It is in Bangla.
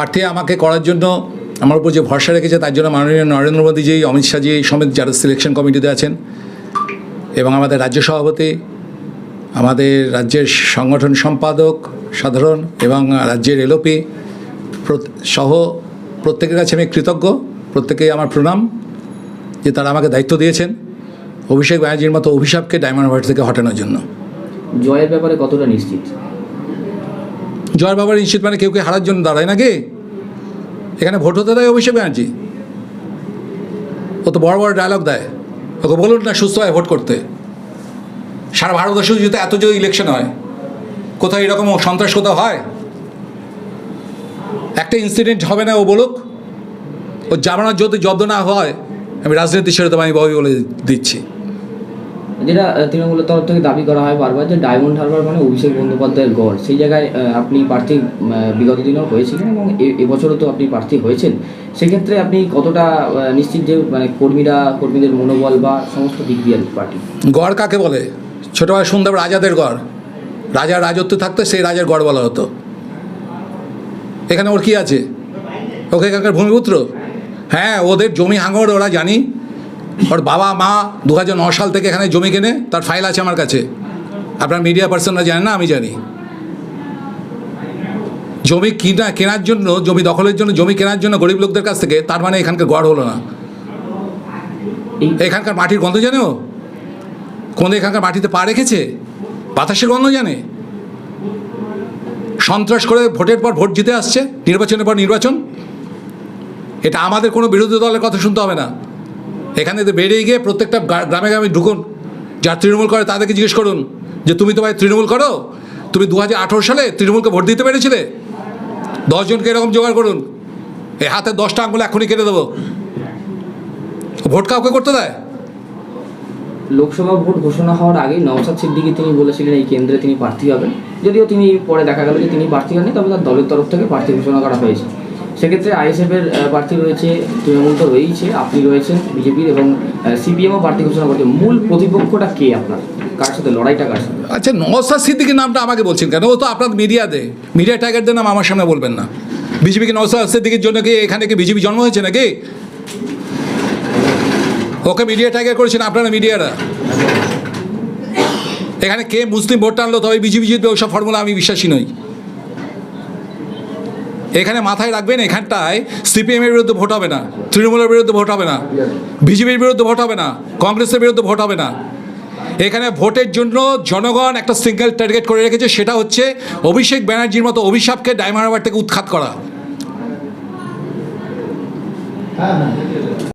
প্রার্থী আমাকে করার জন্য আমার উপর যে ভরসা রেখেছে, তার জন্য মাননীয় নরেন্দ্র মোদীজি, অমিত শাহজি সমেত যারা সিলেকশন কমিটিতে আছেন, এবং আমাদের রাজ্য সভাপতি, আমাদের রাজ্যের সংগঠন সম্পাদক সাধারণ, এবং রাজ্যের এলওপি সহ প্রত্যেকের কাছে আমি কৃতজ্ঞ। প্রত্যেকেই আমার প্রণাম, যে তারা আমাকে দায়িত্ব দিয়েছেন অভিষেক ব্যানার্জির মতো অভিশাপকে ডায়মন্ড হারবার থেকে হটানোর জন্য। জয়ের ব্যাপারে কতটা নিশ্চিত? জয়ের বাবার নিশ্চিত মানে কেউ কেউ হারার জন্য দাঁড়ায় নাকি? এখানে ভোট হতে দেয় অভিষেক ব্যানার্জি। ও তো বড় বড় ডায়লগ দেয়। ওকে বলুন না, সুস্থ হয় ভোট করতে। সারা ভারতবর্ষে যদি এত যদি ইলেকশন হয়, কোথায় এরকম সন্ত্রাস কোথাও হয়? একটা ইনসিডেন্ট হবে না ও বলুক। ও জামানোর যদি জব্দ না হয়, আমি রাজনীতি দেবো আমি বই বলে দিচ্ছি। যেটা তৃণমূলের তরফ থেকে দাবি করা হয় বারবার যে ডায়মন্ড হারবার মানে অভিষেক বন্দ্যোপাধ্যায়ের গড়। সেই জায়গায় আপনি প্রার্থী বিগত দিনেও হয়েছিলেন এবং এবছরও তো আপনি প্রার্থী হয়েছেন। সেক্ষেত্রে আপনি কতটা নিশ্চিত যে মানে কর্মীরা, কর্মীদের মনোবল বা সমস্ত দিক দিয়ে পার্টি? গড় কাকে বলে? ছোটোবেলায় শুনতাম রাজাদের গড়। রাজার রাজত্ব থাকতো, সেই রাজার গড় বলা হতো। এখানে ওর কি আছে? ওকে এখানকার ভূমিপুত্র? হ্যাঁ ওদের জমি হাঙর, ওরা জানি। ওর বাবা, মা দু সাল থেকে এখানে জমি কেনে, তার ফাইল আছে আমার কাছে। আপনার মিডিয়া পার্সনরা জানেন না, আমি জানি। জমি কিনা, কেনার জন্য, জমি দখলের জন্য, জমি কেনার জন্য গরিব লোকদের কাছ থেকে তার মানে এখানকার গড় হলো না। এখানকার মাটির গন্ধ জানে ও? কোন এখানকার মাটিতে পা রেখেছে? বাতাসের গন্ধ জানে? সন্ত্রাস করে ভোটের পর ভোট জিতে আসছে, নির্বাচনের পর নির্বাচন? এটা আমাদের কোনো বিরোধী দলের কথা শুনতে হবে না। এখানে তো বেরিয়ে গিয়ে প্রত্যেকটা গ্রামে গ্রামে ঢুকুন। যারা তৃণমূল করে তাদেরকে জিজ্ঞেস করুন যে, তুমি তো ভাই তৃণমূল করো? তুমি দু হাজার আঠেরো সালে তৃণমূলকে ভোট দিতে পেরেছিলে? দশজনকে এরকম জোগাড় করুন। এই হাতে দশটা আঙুল এখনই কেটে দেবো। ভোট কাউকে করতে দেয়? লোকসভা ভোট ঘোষণা হওয়ার আগেই নওশাদ সিদ্দিকী তিনি বলেছিলেন, এই কেন্দ্রে তিনি প্রার্থী হবেন। যদিও তিনি পরে দেখা গেল যে তিনি প্রার্থী হননি, তবে তার দলের তরফ থেকে প্রার্থী ঘোষণা করা হয়েছে। সেক্ষেত্রে আইএসএফ এর প্রার্থী রয়েছে তৃণমূল তো রয়েইছে, আপনি রয়েছেন বিজেপির এবং সিপিএমও প্রার্থী ঘোষণা করছে। মূল প্রতিপক্ষটা কে আপনার? কার সাথে? লড়াইটা কার সাথে? আচ্ছা নওসাদ সিদ্দিকির নামটা আমাকে বলছেন কেন? ও তো আপনার মিডিয়াতে। মিডিয়া টাইগারদের নাম আমার সামনে বলবেন না। বিজেপি কি নওসাদ সিদ্দিকির জন্য কি এখানে কি বিজেপি জন্ম হয়েছে নাকি? ওকে মিডিয়া টাইগার করেছেন আপনারা মিডিয়ারা। এখানে কে মুসলিম ভোট টানলো তবে বিজেপি জিতবে ওইসব ফর্মুলা আমি বিশ্বাসী নই। এখানে মাথায় রাখবেন, এখানটায় সিপিএমের বিরুদ্ধে ভোট হবে না, তৃণমূলের বিরুদ্ধে ভোট হবে না, বিজেপির বিরুদ্ধে ভোট হবে না, কংগ্রেসের বিরুদ্ধে ভোট হবে না। এখানে ভোটের জন্য জনগণ একটা সিঙ্গেল টার্গেট করে রেখেছে, সেটা হচ্ছে অভিষেক ব্যানার্জির মতো অভিশাপকে ডায়মন্ড থেকে উৎখাত করা।